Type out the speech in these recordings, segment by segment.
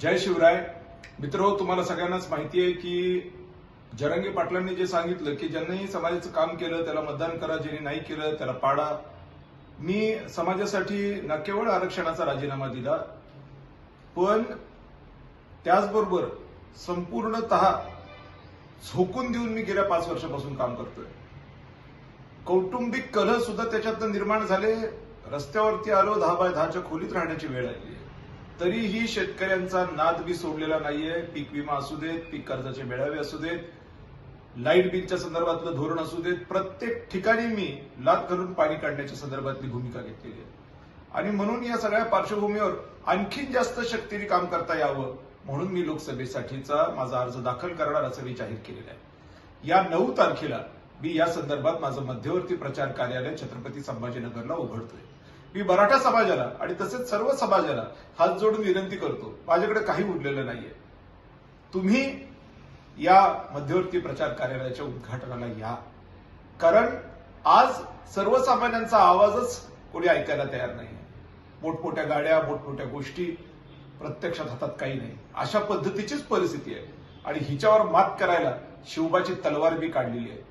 जय शिवराय. मित्र तुम्हाला सगळ्यांनाच माहिती आहे की जरंगे पाटलांनी जे सांगितलं की ज्यांनी समाजाचं काम केलं त्याला मतदान करा ज्यांनी नाही केलं त्याला पाडा. मी समाजासाठी न केवळ आरक्षणाचा राजीनामा दिला पण त्याचबरोबर संपूर्णत झोकून देऊन मी गेल्या पाच वर्षापासून काम करतोय. कौटुंबिक कलह सुद्धा त्याच्यातनं निर्माण झाले. रस्त्यावरती आलो दहा बाय दहाच्या खोलीत राहण्याची वेळ आली. तरीही शेतकऱ्यांचा नाद बी सोडलेला नाहीये. पीक विमा असू देत पीक कर्जाचे मेळावे असू देत लाइट बिलच्या संदर्भातलं धोरण असू देत प्रत्येक ठिकाणी मी लात घालून पाणी काढण्याच्या संदर्भातली भूमिका घेतलेली आहे. आणि म्हणून या सगळ्या पार्श्वभूमीवर आणखीन जास्त शक्तीने काम करता यावं म्हणून मी लोकसभेसाठीचा माझा अर्ज दाखल करणार असं मी जाहीर केलेलं आहे. या नऊ तारखेला मी या संदर्भात माझं मध्यवर्ती प्रचार कार्यालय छत्रपती संभाजीनगरला उघडतोय. मी मराठा समाजाला आणि तसेच सर्व समाजाला हात जोडून विनंती करतो. माझ्याकडे काही उरलेलं नाहीये. तुम्ही या मध्यवर्ती प्रचार कार्यालयाच्या उद्घाटनाला या. कारण आज सर्वसामान्यांचा आवाजच कोणी ऐकायला तयार नाही मोठमोठ्या गाड्या मोठमोठ्या गोष्टी प्रत्यक्षात हातात काही नाही. अशा पद्धतीचीच परिस्थिती आहे. आणि हिच्यावर मात करायला शिवबाची तलवार मी काढलेली आहे.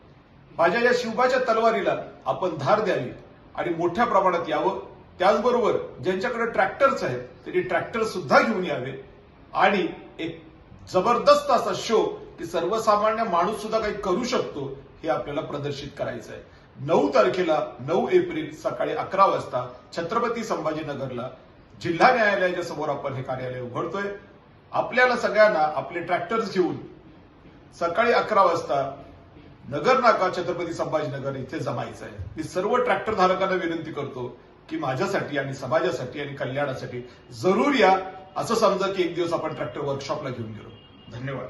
माझ्या या शिवबाच्या तलवारीला आपण धार द्यावी आणि मोठ्या प्रमाणात यावं त्याचबरोबर ज्यांच्याकडे ट्रॅक्टर्स आहेत त्यांनी ट्रॅक्टर सुद्धा घेऊन यावे. आणि एक जबरदस्त असा शो की सर्वसामान्य माणूस सुद्धा काही करू शकतो हे आपल्याला प्रदर्शित करायचं आहे. नऊ तारखेला नऊ एप्रिल सकाळी अकरा वाजता छत्रपती संभाजीनगरला जिल्हा न्यायालयाच्या समोर आपण हे कार्यालय उघडतोय. आपल्याला सगळ्यांना आपले ट्रॅक्टर्स घेऊन सकाळी अकरा वाजता नगर नाका छत्रपती संभाजीनगर इथे जमायचं आहे. मी सर्व ट्रॅक्टर धारकांना विनंती करतो की माझ्यासाठी आणि समाजासाठी आणि कल्याणासाठी जरूर या. असं समजा की एक दिवस आपण ट्रॅक्टर वर्कशॉपला घेऊन गेलो. धन्यवाद.